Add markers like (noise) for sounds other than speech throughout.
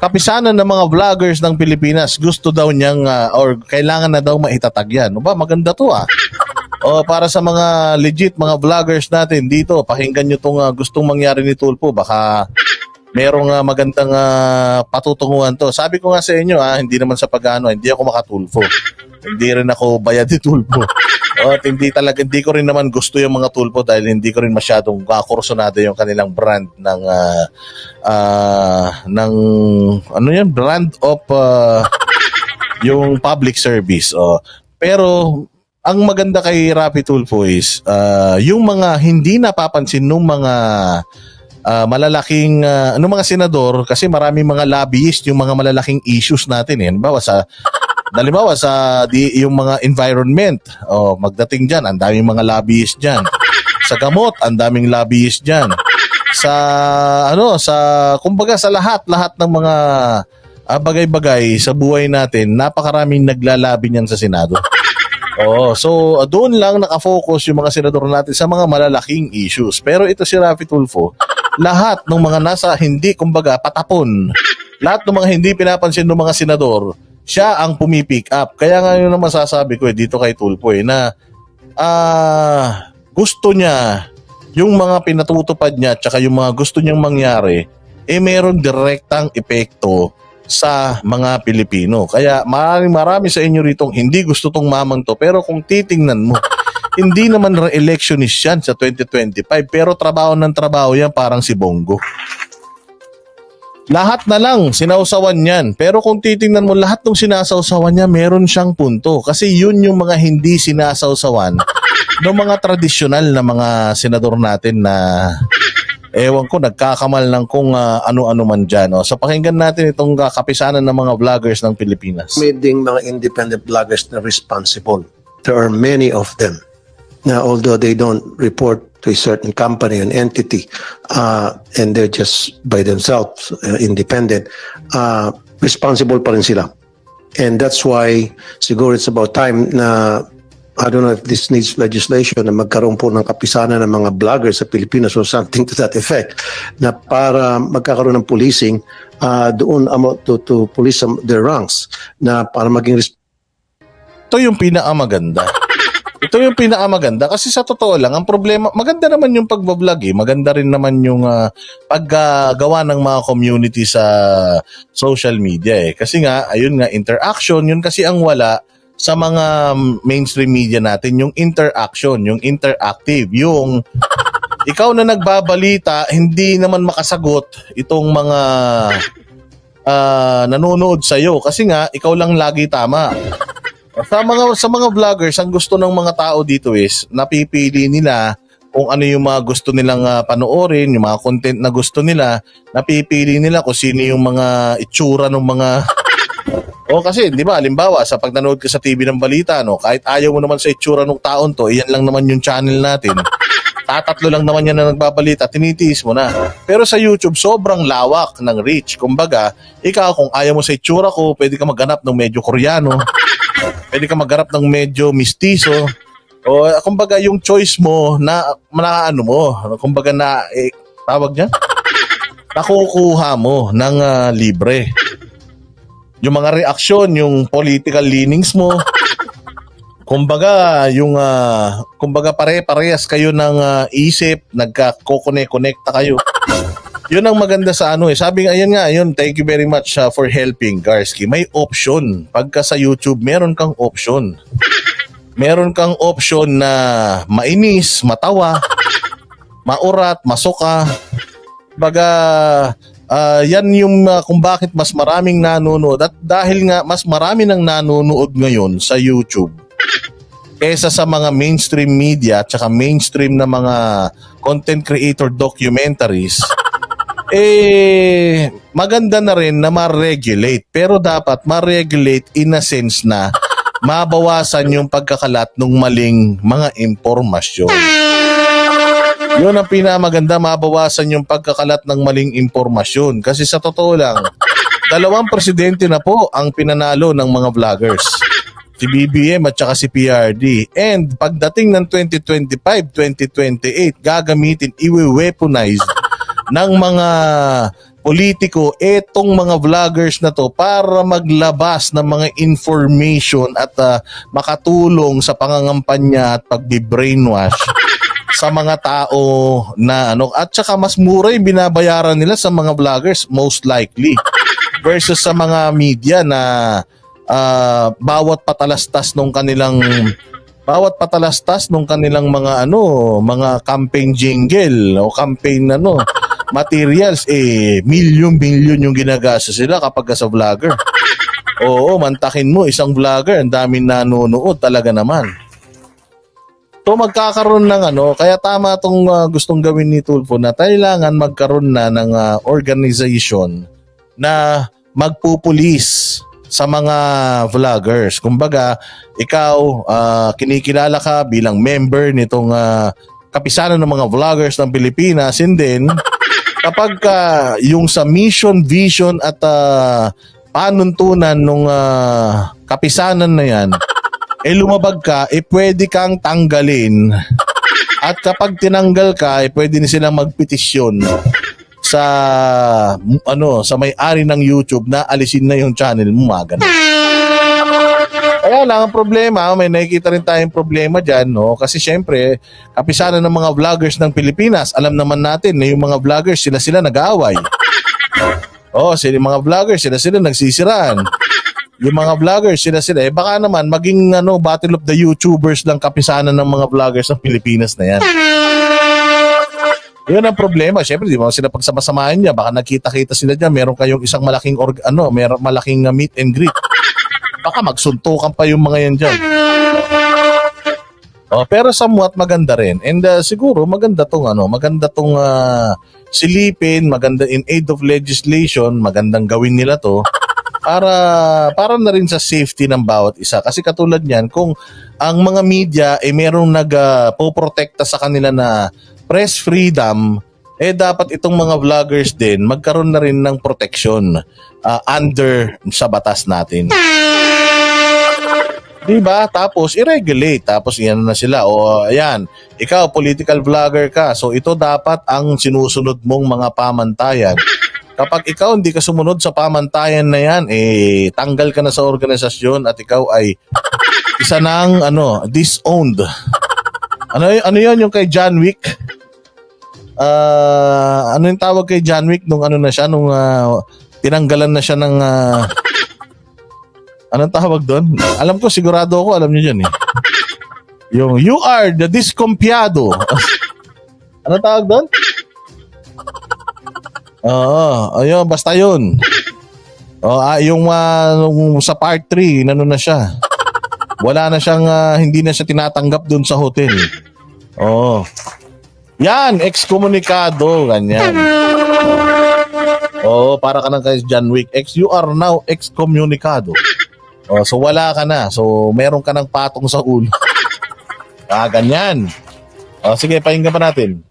kapisanan ng mga vloggers ng Pilipinas gusto daw niyang ah, or kailangan na daw maitatag yan. O ba, maganda to ah. O para sa mga legit mga vloggers natin dito, pakinggan nyo itong gustong mangyari ni Tulpo. Baka merong ah, magandang ah, patutunguhan to. Sabi ko nga sa inyo, ah, hindi naman sa pagano, hindi ako makatulfo. hindi rin ako bayad ni Tulpo. At hindi talaga, hindi ko rin naman gusto yung mga Tulpo dahil hindi ko rin masyadong kakursunado yung kanilang brand ng ah, ah, ng ano yan, brand of ah, yung public service. O, pero ang maganda kay Rapi Tulfo is ah, yung mga hindi napapansin nung mga ah, malalaking uh, ano mga senador kasi marami mga lobbyist yung mga malalaking issues natin eh. Halimbawa sa Halimbawa sa di, yung mga environment, oh, magdating diyan, ang daming mga lobbyist diyan. Sa gamot, ang daming lobbyist diyan. Sa ano, sa kumbaga sa lahat, lahat ng mga ah, bagay-bagay sa buhay natin, napakaraming naglalabi niyan sa Senado. Oo, so uh, doon lang nakafocus yung mga senador natin sa mga malalaking issues. Pero ito si Rafi Tulfo, lahat ng mga nasa hindi kumbaga patapon, lahat ng mga hindi pinapansin ng mga senador, siya ang pumipick up. Kaya nga yun ang masasabi ko eh, dito kay Tulfo eh, na ah gusto niya yung mga pinatutupad niya at saka yung mga gusto niyang mangyari, eh meron direktang epekto sa mga Pilipino. Kaya marami marami sa inyo rito hindi gusto tong mamang to. Pero kung titingnan mo, (laughs) hindi naman re-electionist yan sa 2025. Pero trabaho ng trabaho yan parang si Bongo. Lahat na lang sinausawan yan. Pero kung titingnan mo lahat ng sinasausawan niya, meron siyang punto. Kasi yun yung mga hindi sinasausawan ng mga tradisyonal na mga senador natin na ewan ko, nagkakamal ng kung ah, ano-ano man dyan. No? So pakinggan natin itong kapisanan ng mga vloggers ng Pilipinas. may ding mga independent bloggers na responsible. There are many of them. Now, although they don't report to a certain company, an entity, uh, and they're just by themselves, uh, independent, uh, responsible pa rin sila. And that's why siguro it's about time na I don't know if this needs legislation na magkaroon po ng kapisanan ng mga vloggers sa Pilipinas or something to that effect na para magkakaroon ng policing uh, doon amo to, to police their ranks na para maging ito yung pinakamaganda. (laughs) Ito yung pinakamaganda kasi sa totoo lang, ang problema, maganda naman yung pagbablog eh. Maganda rin naman yung ah, paggawa ng mga community sa social media eh. Kasi nga, ayun nga, interaction, yun kasi ang wala sa mga mainstream media natin, yung interaction, yung interactive, yung ikaw na nagbabalita, hindi naman makasagot itong mga ah, nanonood sa'yo kasi nga, ikaw lang lagi tama. Sa mga sa mga vloggers, ang gusto ng mga tao dito is napipili nila kung ano yung mga gusto nilang ah, panoorin, yung mga content na gusto nila, napipili nila kung sino yung mga itsura ng mga (laughs) O kasi, di ba, halimbawa, sa pag nanood ka sa TV ng balita, no, kahit ayaw mo naman sa itsura ng taon to, iyan lang naman yung channel natin. Tatatlo lang naman yan na nagbabalita, tinitiis mo na. Pero sa YouTube, sobrang lawak ng reach. Kumbaga, ikaw kung ayaw mo sa itsura ko, pwede ka maghanap ng medyo koreano. Pwede ka maghanap ng medyo mistiso. O kumbaga yung choice mo na, na ano mo, kumbaga na eh, tawag niyan, nakukuha mo ng ah, libre. Yung mga reaksyon, yung political leanings mo, kumbaga yung ah, kumbaga pare-parehas kayo ng ah, isip, nagka-connect-connecta kayo. Yun ang maganda sa ano eh. Sabi nga, ayun nga, ayun, thank you very much ah, for helping, Garski. May option. Pagka sa YouTube, meron kang option. Meron kang option na mainis, matawa, maurat, masuka. Baga, ah, yan yung ah, kung bakit mas maraming nanonood. At dahil nga mas marami nang nanonood ngayon sa YouTube kesa sa mga mainstream media at saka mainstream na mga content creator documentaries, eh, maganda na rin na ma-regulate. Pero dapat ma-regulate in a sense na mabawasan yung pagkakalat ng maling mga impormasyon. Yun ang pinamaganda, mabawasan yung pagkakalat ng maling impormasyon. Kasi sa totoo lang, dalawang presidente na po ang pinanalo ng mga vloggers. Si BBM at saka si PRD. And pagdating ng 2025-2028, gagamitin, iwe-weaponize ng mga politiko etong mga vloggers na to para maglabas ng mga information at ah, makatulong sa pangangampanya at pagbi-brainwash (laughs) sa mga tao na ano. At saka mas mura yung binabayaran nila sa mga vloggers most likely versus sa mga media na ah, bawat patalastas nung kanilang bawat patalastas nung kanilang mga ano mga campaign jingle o campaign ano materials eh milyon-milyon yung ginagastos sila kapag ka sa vlogger. Oo, mantakin mo isang vlogger, ang daming nanonood talaga naman. So magkakaroon ng ano, kaya tama tong ah, gustong gawin ni Tulfo na kailangan magkaroon na ng ah, organization na magpupulis sa mga vloggers. Kumbaga, ikaw ah, kinikilala ka bilang member nitong ah, kapisanan ng mga vloggers ng Pilipinas and then kapag ka yung sa mission, vision at ah, panuntunan ng kapisanan na yan (laughs) eh lumabag ka, eh pwede kang tanggalin. At kapag tinanggal ka, eh pwede na silang magpetisyon sa ano sa may-ari ng YouTube na alisin na yung channel mo mga ganun. Kaya lang ang problema, may nakikita rin tayong problema diyan, no? Kasi syempre, kapisanan ng mga vloggers ng Pilipinas, alam naman natin na yung mga vloggers sila sila nag-aaway. Oh, sila mga vloggers, sila sila nagsisiraan. Yung mga vloggers, sila sila. Eh baka naman maging ano, battle of the YouTubers lang kapisanan ng mga vloggers ng Pilipinas na yan. Yun ang problema. Siyempre, di ba sila pagsamasamahin niya, baka nakita-kita sila dyan, meron kayong isang malaking, org, ano, meron malaking uh, meet and greet. Baka magsuntukan pa yung mga yan dyan. Oh, pero somewhat maganda rin. And uh, siguro maganda tong ano, maganda tong uh, silipin, maganda in aid of legislation, magandang gawin nila to para para na rin sa safety ng bawat isa kasi katulad niyan kung ang mga media ay eh, merong nag uh, sa kanila na press freedom eh dapat itong mga vloggers din magkaroon na rin ng protection uh, under sa batas natin. 'Di ba? Tapos i-regulate tapos yan na sila o ayan, ikaw political vlogger ka. So ito dapat ang sinusunod mong mga pamantayan. Kapag ikaw hindi ka sumunod sa pamantayan na yan, eh tanggal ka na sa organisasyon at ikaw ay isa ng ano, disowned. Ano ano 'yon yung kay John Wick? Ah, ano yung tawag kay John Wick nung ano na siya nung ah, tinanggalan na siya ng ah, Anong tawag doon? Alam ko, sigurado ako, alam niyo yun eh. Yung, you are the discompiado. (laughs) Anong tawag doon? Oo, ayun, basta yun. Oh, ah, yung nung sa part 3, nano na siya. Wala na siyang, ah, hindi na siya tinatanggap doon sa hotel. Oo. Yan, excommunicado, ganyan. Oo, para ka ng kay John Wick. Ex, you are now excommunicado. Oh, so wala ka na. So meron ka ng patong sa ulo. (laughs) ah, ganyan. Oh, sige, pakinggan pa natin.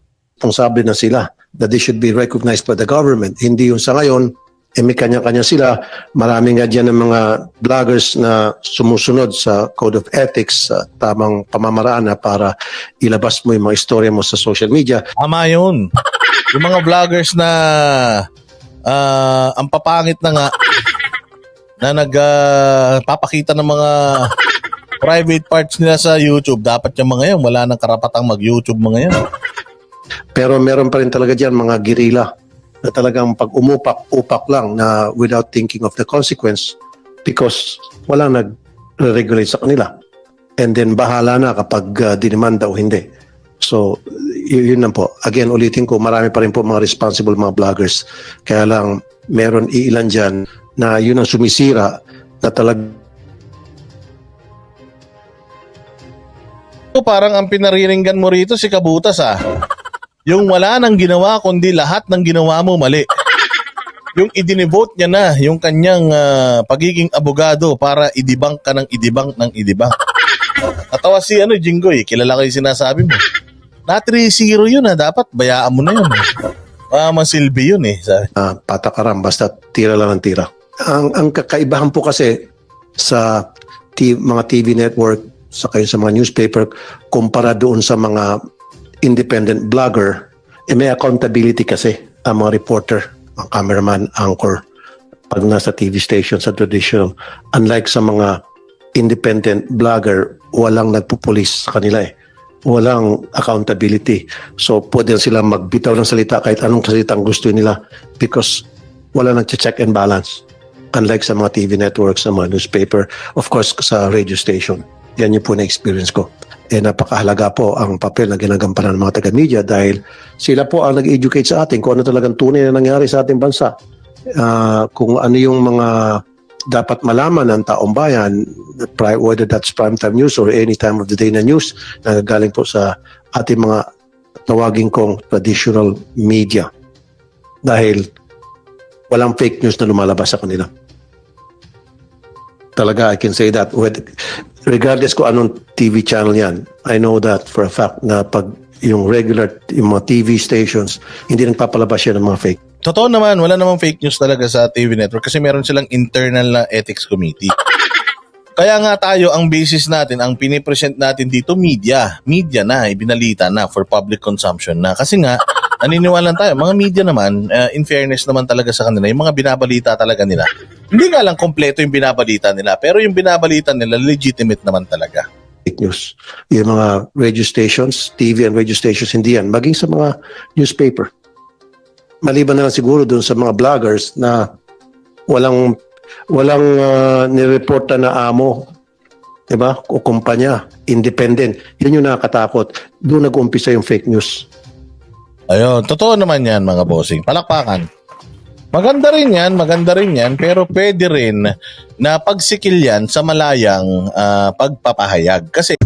responsable na sila that they should be recognized by the government. Hindi yung sa ngayon, eh may kanya-kanya sila. Marami nga dyan ng mga vloggers na sumusunod sa Code of Ethics sa tamang pamamaraan na para ilabas mo yung mga istorya mo sa social media. Tama yun. (laughs) Yung mga vloggers na ah, ang papangit na nga na nagpapakita ng mga (laughs) private parts nila sa YouTube. Dapat yung mga yan, wala nang karapatang mag-YouTube mga yan. Pero meron pa rin talaga dyan mga girila na talagang pag umupak-upak lang na without thinking of the consequence because walang nag-regulate sa kanila. And then bahala na kapag uh, dinimanda o hindi. So, y- yun lang po. Again, ulitin ko, marami pa rin po mga responsible mga vloggers. Kaya lang, meron iilan dyan na yun ang sumisira na talag So, parang ang pinariringgan mo rito si Kabutas ah. (laughs) Yung wala nang ginawa kundi lahat ng ginawa mo mali. Yung idinivote niya na yung kanyang ah, pagiging abogado para idibang ka ng idibang ng idibang. (laughs) Natawa si ano, Jinggoy, kilala ko yung sinasabi mo. Na 3-0 yun ah, dapat bayaan mo na yun. Ah, masilbi yun eh. Sabi. uh, patakaran basta tira lang ng tira. Ang ang kakaibahan po kasi sa t- mga TV network sa kayo sa mga newspaper kumpara doon sa mga independent blogger eh may accountability kasi ang mga reporter mga cameraman, anchor, pag nasa TV station sa traditional. Unlike sa mga independent vlogger, walang nagpupulis sa kanila eh. Walang accountability. So, pwede sila magbitaw ng salita kahit anong salita ang gusto nila because wala nag-check and balance. Unlike sa mga TV networks, sa mga newspaper, of course, sa radio station. Yan yung po na-experience ko. Eh, napakahalaga po ang papel na ginagampanan ng mga taga-media dahil sila po ang nag-educate sa atin kung ano talagang tunay na nangyari sa ating bansa. Ah, kung ano yung mga dapat malaman ng taong bayan, whether that's primetime news or any time of the day na news, na galing po sa ating mga tawagin kong traditional media. Dahil walang fake news na lumalabas sa kanila. Talaga, I can say that. Regardless ko anong TV channel yan, I know that for a fact na pag yung regular, yung mga TV stations, hindi nagpapalabas yan ng mga fake. Totoo naman, wala namang fake news talaga sa TV network kasi meron silang internal na ethics committee. Kaya nga tayo, ang basis natin, ang pinipresent natin dito, media. Media na, ibinalita na for public consumption na. Kasi nga, naniniwala tayo, mga media naman, uh, in fairness naman talaga sa kanila, yung mga binabalita talaga nila. Hindi nga lang kompleto yung binabalita nila, pero yung binabalita nila, legitimate naman talaga. fake news. Yung mga radio stations, TV and radio stations, hindi yan. Maging sa mga newspaper. Maliban na lang siguro doon sa mga vloggers na walang walang uh, nireporta na amo, 'di ba? O kumpanya, independent. Yun yung nakakatakot. Doon nag-umpisa yung fake news. Ayun, totoo naman yan mga bossing. Palakpakan. Maganda rin yan, maganda rin yan, pero pwede rin na pagsikil yan sa malayang ah, pagpapahayag. Kasi